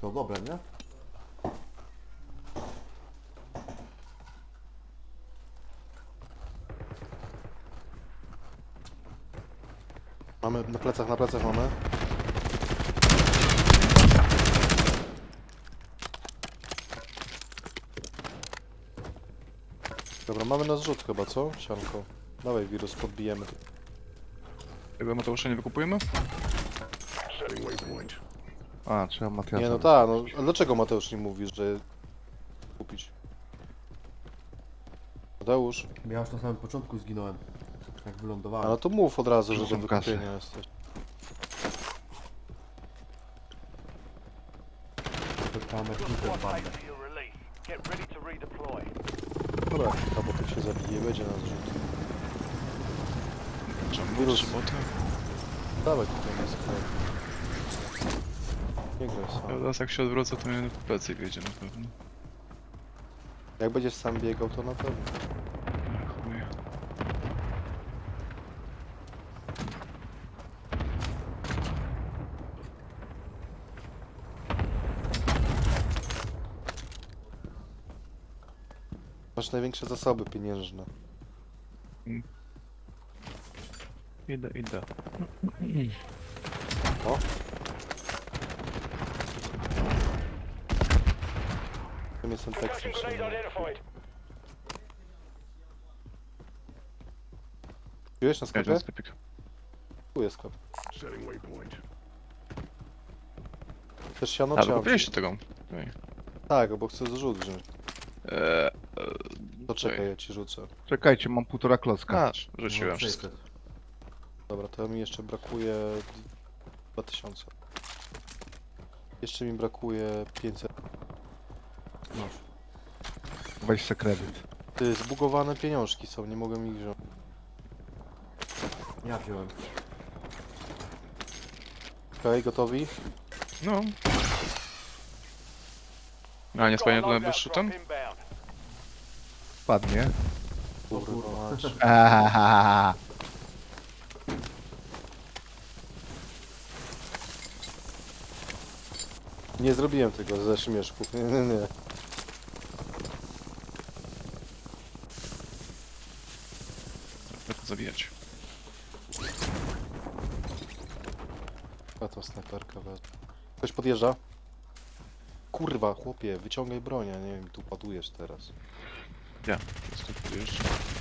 To dobre, nie? Mamy, na plecach, na plecach mamy. Dobra, mamy na zrzut chyba, co? Sianko. Dawaj wirus, podbijemy. Tego Mateusza nie wykupujemy? A, trzeba Matiasa. Nie no tak, no a dlaczego Mateusz nie mówisz, że kupić? Mateusz, Ja już na samym początku zginąłem. Jak a wylądowałem. no to mów od razu, że do Rzucam kasę. wykupienia jesteś. Bandę. Dobra, albo to się zabije, będzie na zrzut. Czemu Wirus. Dawaj tutaj na sklep. Nie graj Ja sam. teraz jak się odwrócę, to mnie w plecy wiedzie na pewno. Jak będziesz sam biegał, to na pewno. Ach, chuj. Masz największe zasoby pieniężne. Idę, idę. O. Tym jestem tekstem identified. Piłeś na Ja sklepie? ten sklepik. Tu jest sklep. Chcesz siano A, czy ammo? wykupiłeś tego. Tak, bo chcę zrzut wziąć. Eee, To czekaj, ja ci rzucę. Czekajcie, mam półtora klocka. Masz, rzuciłem No, wszystko. 600. Dobra, to mi jeszcze brakuje 2000. Jeszcze mi brakuje 500. Masz. Weź se kredyt. Ty, zbugowane pieniążki są, nie mogę ich wziąć. Ja wziąłem. Okej, gotowi? No. A, nie spanie to loadout ten? Padnie. Kurwa, mać. Ahahaha. Nie zrobiłem tego ze śmieszków. Nie, nie, nie. Jak to zabijać? A to snajperka wezmę. Ktoś podjeżdża? Kurwa, chłopie, wyciągaj broń, a nie wiem, tu padujesz teraz. Ja. Head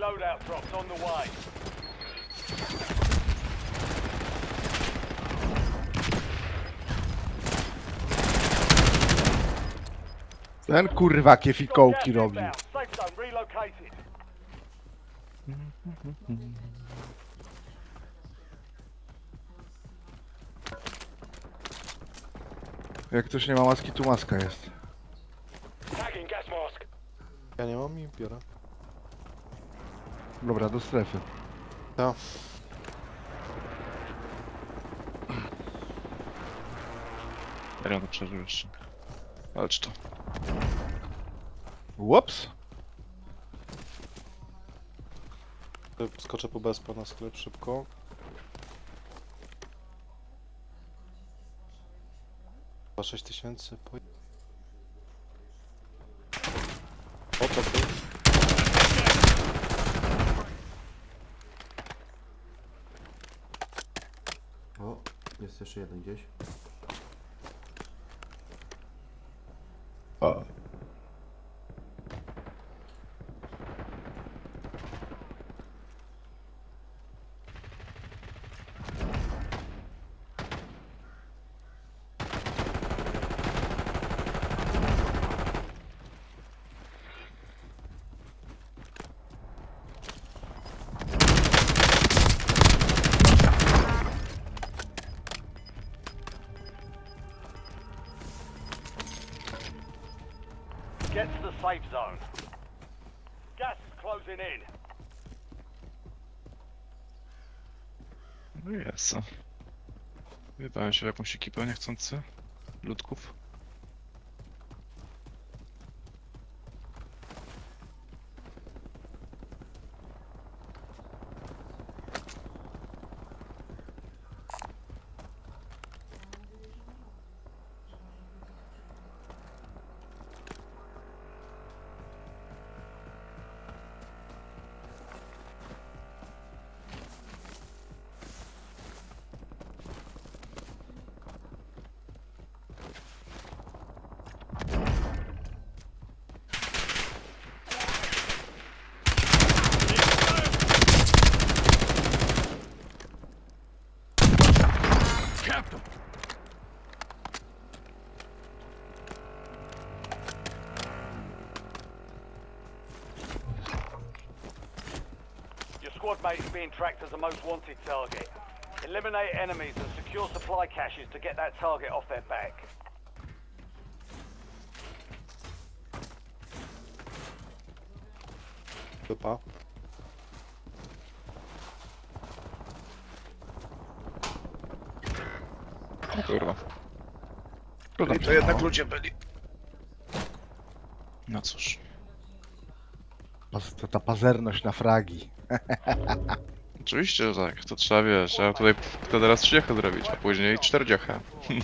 loadout drops on the way. Ten kurwa jakie fikołki robi. inbound. Safe zone relocated. Jak ktoś nie ma maski, tu maska jest. Tagging gas mask. Ja nie mam i biorę. Dobra, do strefy. Ja to przeżył jeszcze. Walcz to. Łops. Skoczę po bezpa na sklep szybko. Chyba 6000 po... O, to ty. O, jest jeszcze jeden gdzieś. Get Closing in. No jest. Wydałem się w jakąś ekipę niechcący. Ludków. Is being tracked as a most wanted target. Eliminate enemies and secure supply caches to get that target off their back. Kurwa. To to jednak ludzie byli. No cóż. Pas- ta pazerność na fragi. Oczywiście, że tak. To trzeba wiesz. Trzeba tutaj wtedy raz trzydziechę zrobić, a później czterdziechę.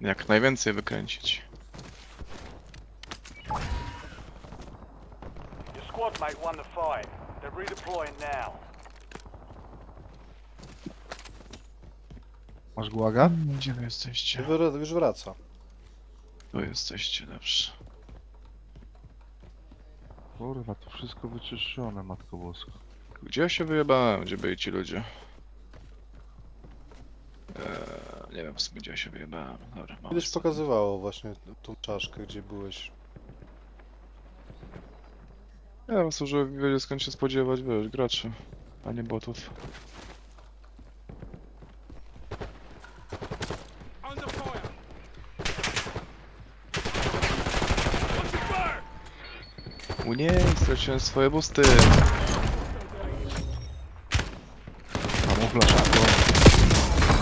Jak najwięcej wykręcić. Your squad mate won the fight. They're redeploying now. Masz gułaga? Gdzie wy jesteście? Już, już wraca. Tu jesteście, dobrze. Kurwa, to wszystko wyczyszczone, Matko Boska. Gdzie ja się wyjebałem? Gdzie byli ci ludzie? Eee, nie wiem w sumie gdzie ja się wyjebałem. Dobra, Kiedyś sobie. pokazywało właśnie tą czaszkę, gdzie byłeś. Ja po prostu, że wiedzieć skąd się spodziewać, wiesz, graczy, a nie botów. U nie, straciłem swoje busty. Kamuflaż albo...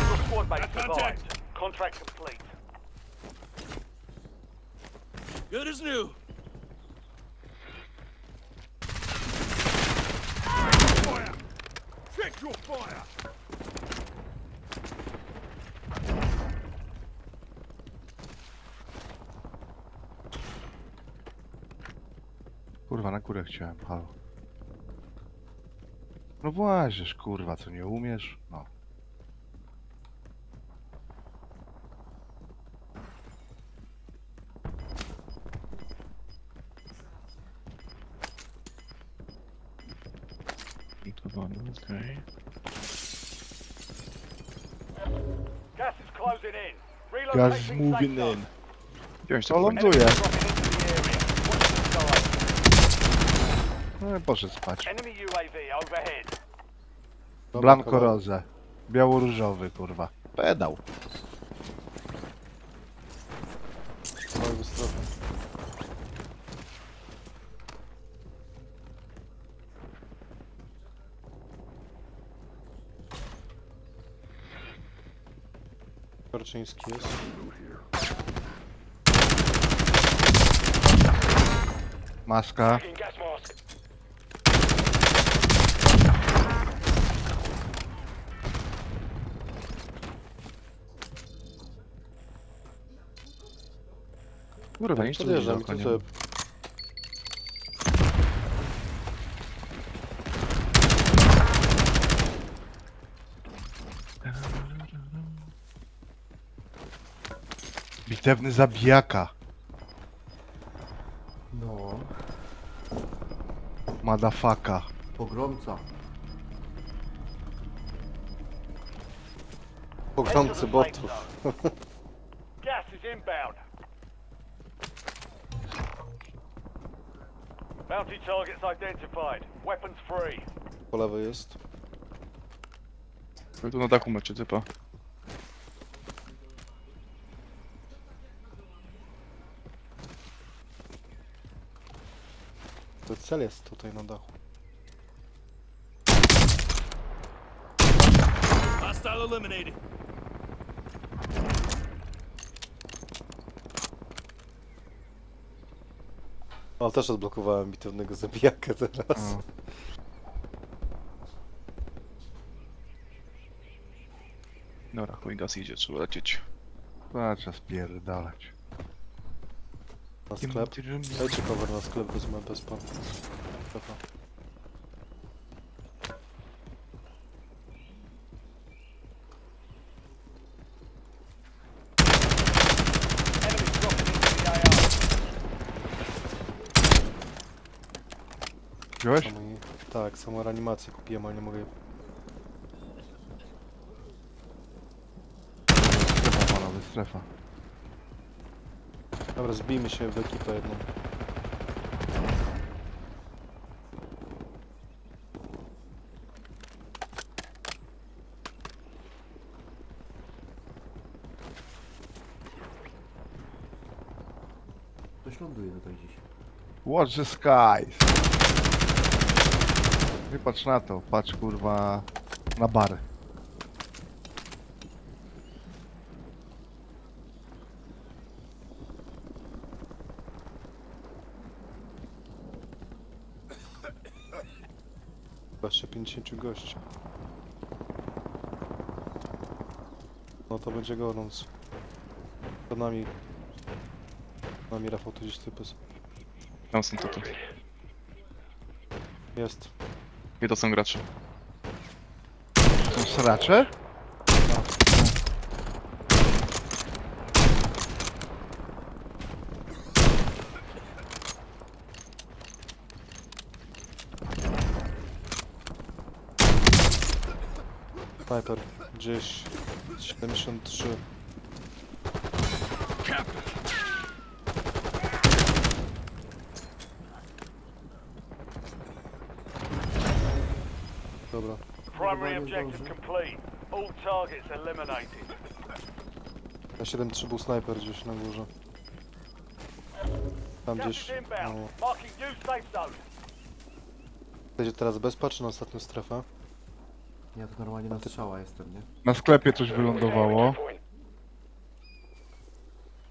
Your squad mate survived. Contract complete. Good as new. Fire! Check your fire! Kurwa, na górę chciałem, halo. No włazisz, kurwa, co nie umiesz? No. Okej. Gas is closing in. Gaz Relocating is safe moving zone. in. Gdzie oni To to ląduje. Enemies dropping into the area. Watch the sky. No poszedł spać. Enemy UAV overhead. Dobra, Blanco kolor. Rose. Biało-różowy, kurwa. Pedał. Strefy. Korczyński jest. Maska. In gas mask. Kurwa, nic tu Podjeżdżam i daleko tu nie sobie. Bitewny zabijaka. No, Madafaka. pogromca. Pogromcy botów. Gas is inbound. Bounty targets identified. Weapons free. Po lewej jest. Wy tu na dachu macie typa. To cel jest tutaj na dachu. Hostile eliminated. Ale też odblokowałem bitewnego zabijaka teraz. Dobra, chuj gaz idzie, trzeba lecieć. To trzeba spierdalać. Na sklep. Dajcie cover na sklep, wezmę bez pan. Dobra. Enemies dropping into the AR. I- Tak, samą reanimację kupiłem, ale nie mogę jej... Strefa panowie, strefa. Dobra, zbijmy się w ekipę jedną. Ktoś ląduje tutaj gdzieś. Watch the skies. Nie patrz na to, patrz kurwa na bar. Jeszcze 50 gości. No to będzie gorąc. Przed nami... Przed nami Rafał tu gdzieś typy są. Tam są to tu. Jest. I to są gracze. Są sracze? Sniper. Gdzieś... 73. Dobra. Primary objective complete. All targets eliminated. Na 7-3 był snajper gdzieś na górze. Tam Gas gdzieś... is inbound. No. Marking new safe zone. Będzie teraz bezpa czy na ostatnią strefę? Ja tu normalnie na strzała jestem, nie? Na sklepie coś wylądowało.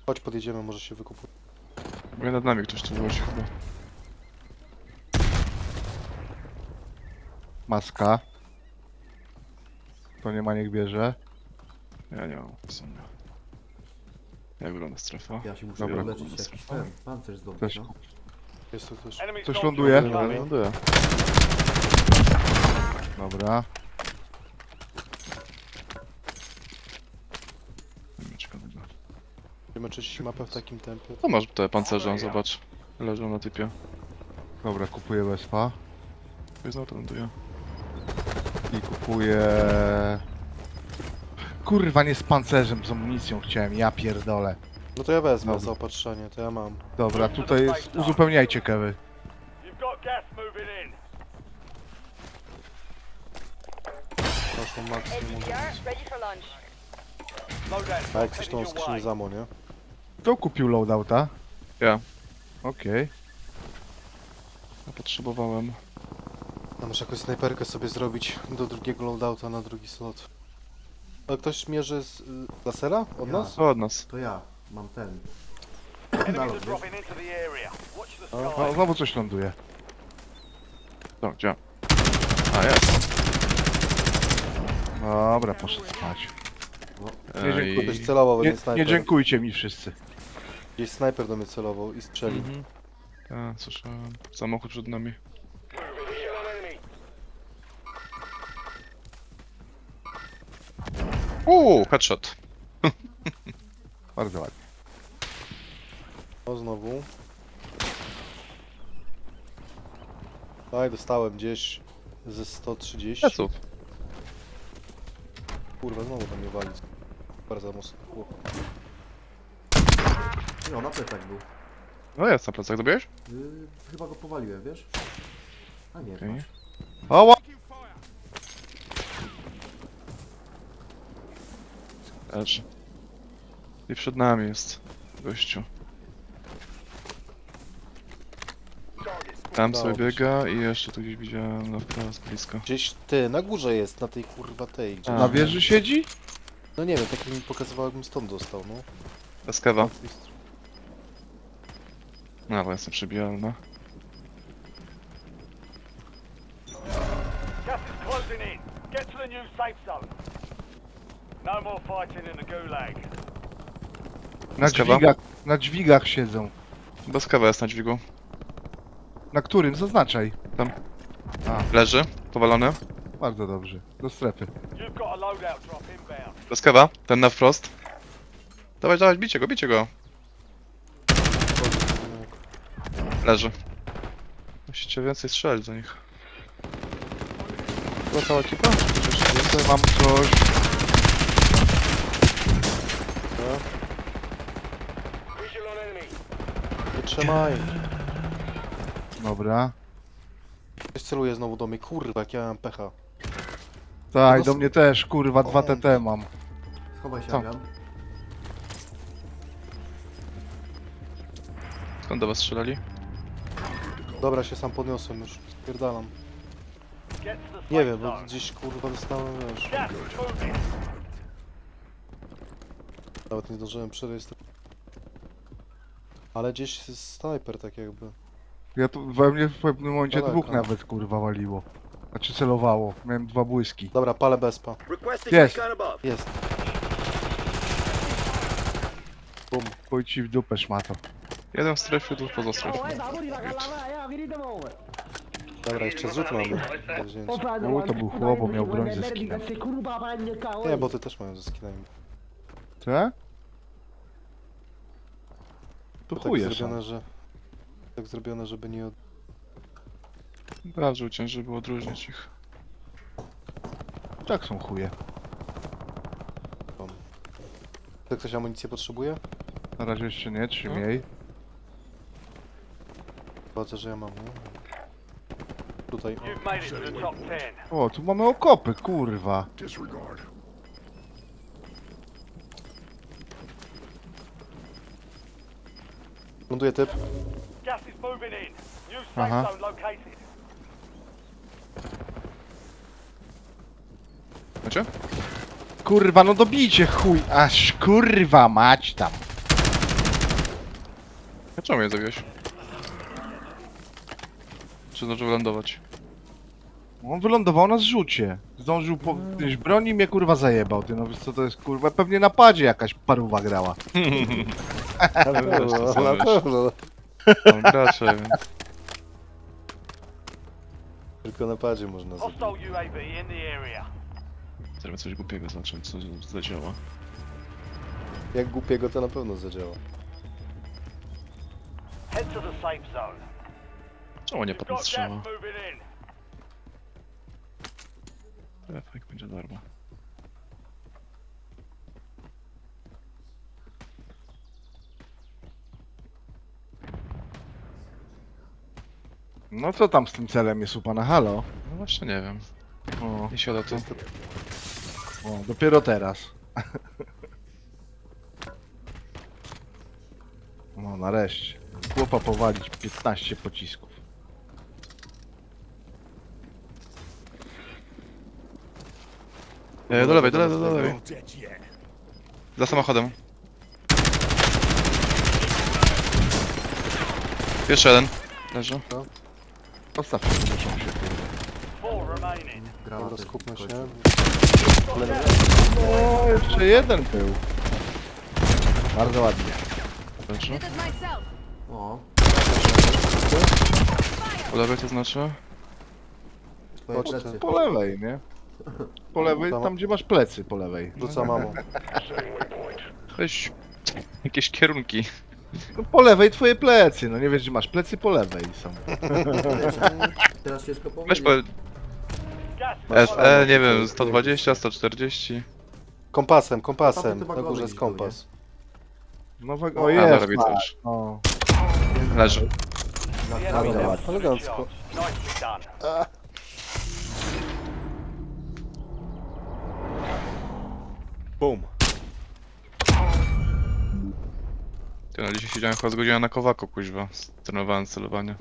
Chodź podjedziemy, może się wykupuje. Bo nad nami ktoś tu wychodzi chyba. Maska. To nie ma niech bierze. Ja nie mam w sumie. Jak wygląda strefa? Ja się muszę Dobra. uleczyć jakiś ten pancerz zdobyć, Też no. Jest tu też. Coś ląduje? Ląduje. Dobra. Nie wiem, ciekawego. Będziemy czyścić mapę w takim tempie. To masz te pancerze, zobacz. Leżą na typie. Dobra, kupuję Vespa. I znowu to ląduje. I kupuję... Kurwa, nie z pancerzem, z amunicją chciałem, ja pierdolę. No to ja wezmę Dobra. zaopatrzenie, to ja mam. Dobra, tutaj jest... uzupełniajcie kewy. You've got gas moving in. Proszę maksimum. LDR, ready for launch. Loadout A jak tą your skrzynię way. nie? Kto kupił loadouta? Ja. Okej. Ja potrzebowałem. A muszę jakąś snajperkę sobie zrobić do drugiego loadouta na drugi slot. A ktoś mierzy z y, lasera? Od Ja. nas? Co od nas? To ja mam ten. Enemies Nalot, are wiesz? dropping into the area. Watch the O, sky. Znowu coś ląduje. To, gdzie? A, jest. Dobra, poszedł spać. Nie Ej, dziękuję. Ktoś celował we Nie, mnie snajper. nie dziękujcie mi wszyscy. Gdzieś snajper do mnie celował i strzelił. Mhm. Tak, słyszałem. Samochód przed nami. Uuu, headshot. Bardzo ładnie. O, znowu. Tak, dostałem gdzieś ze 130. Pleców. Kurwa, znowu tam mnie wali. Bardzo mocno. No, na plecach był. No jest na plecach, dobiłeś? Yy, chyba go powaliłem, wiesz? A nie, Okej. masz. O, Leży. I przed nami jest gościu. Tam sobie Dobrze. biega i jeszcze tu gdzieś widziałem na wprost blisko. Gdzieś ty, na górze jest, na tej kurwa tej. Gdzie... A. Na wieży siedzi? No nie wiem, tak mi pokazywał, jakbym stąd dostał, no. Bez. Z tej No, bo jestem przebijalna. Fighting in the gulag. Na dźwigach, na dźwigach siedzą. Bez kewa jest na dźwigu. Na którym? Zaznaczaj. Leży, powalony. Bardzo dobrze. Do strefy. You've got a loadout drop inbound. Bez kewa, ten na wprost. Dawaj, dawaj, bicie go, bicie go. Leży. Musicie więcej strzelić do nich. Była cała ekipa? Tutaj mam coś. Wytrzymaj. Dobra. Ktoś celuje znowu do mnie, kurwa, jak ja mam pecha. Tak, No do mnie też, kurwa, dwa O. TT mam. Schowaj się, Co? Adrian. Skąd do was strzelali? Dobra, się sam podniosłem już, spierdalam. Nie wiem, bo gdzieś kurwa dostałem, wiesz, nawet nie zdążyłem przerejestrować. Ale gdzieś jest snajper tak jakby. Ja tu we mnie w pewnym momencie Daleko. dwóch nawet, kurwa, waliło. Znaczy celowało. Miałem dwa błyski. Dobra, palę bezpa. Jest. Jest. Bum. Chuj ci w dupę, szmato. Jeden w strefie, dwóch poza strefą. Dobra, jeszcze zrzut mamy do wzięcia. No to był chłop, bo miał broń ze skinem. Nie, bo ty też mają ze skinami. Co? To To tak chuje zrobione, że... Tak zrobione, żeby nie... od- Dobrze uciąć, żeby odróżnić ich. Tak są chuje. To ktoś amunicję potrzebuje? Na razie jeszcze nie, trzy No. miej. Zobaczę, że ja mam, nie? Tutaj. You've made it to the top 10. O, tu mamy okopy, kurwa. Disregard. Ląduje typ. Gas is moving in. New safe Aha. zone located. Macie? Kurwa, no dobijcie chuj. Aż kurwa mać tam. A czemu mnie zabiłeś? Czy zdążył lądować? On wylądował na zrzucie. Zdążył po... Gdzieś broni i mnie kurwa zajebał. Ty no wiesz co to jest kurwa? Pewnie na padzie jakaś paruwa grała. Na co na pewno. Mam gracze, więc... Tylko na padzie można zrobić. Hostile UAV in the area. Zrobię coś głupiego zacząć, co zadziała. Jak głupiego to na pewno zadziała. Head to the safe zone. Czemu nie You've got in. Efekt będzie darmo. No co tam z tym celem jest u pana halo? No właśnie nie wiem. O, siada tu. o dopiero teraz. No nareszcie. Chłopa powalić 15 pocisków. E, do lewej, do lewej, do lewej. Za samochodem. Jeszcze jeden. Leży. Postawcie, muszą się. Four remaining. Dobra, skupmy się. O, jeszcze jeden był. Bardzo ładnie. Myself. O, Po lewej to znaczy? twoje Chodź, plecy. Po lewej, nie? Po lewej, tam gdzie masz plecy po lewej. Rzuca mamą. Weź jakieś kierunki. No po lewej twoje plecy, no nie wiesz gdzie masz plecy po lewej są. Teraz ciężko Weź po is SE, nie wiem, 120, 140. Kompasem, kompasem. Na górze jest kompas. No wa- A, o jest, dobra, tak, już. no. Leży. The enemy Bardzo never ładnie. stood a Elegancko. Nicely done. Boom. Ty na dzisiaj siedziałem chyba z godzina na kowako, kuźwa. Trenowałem celowanie.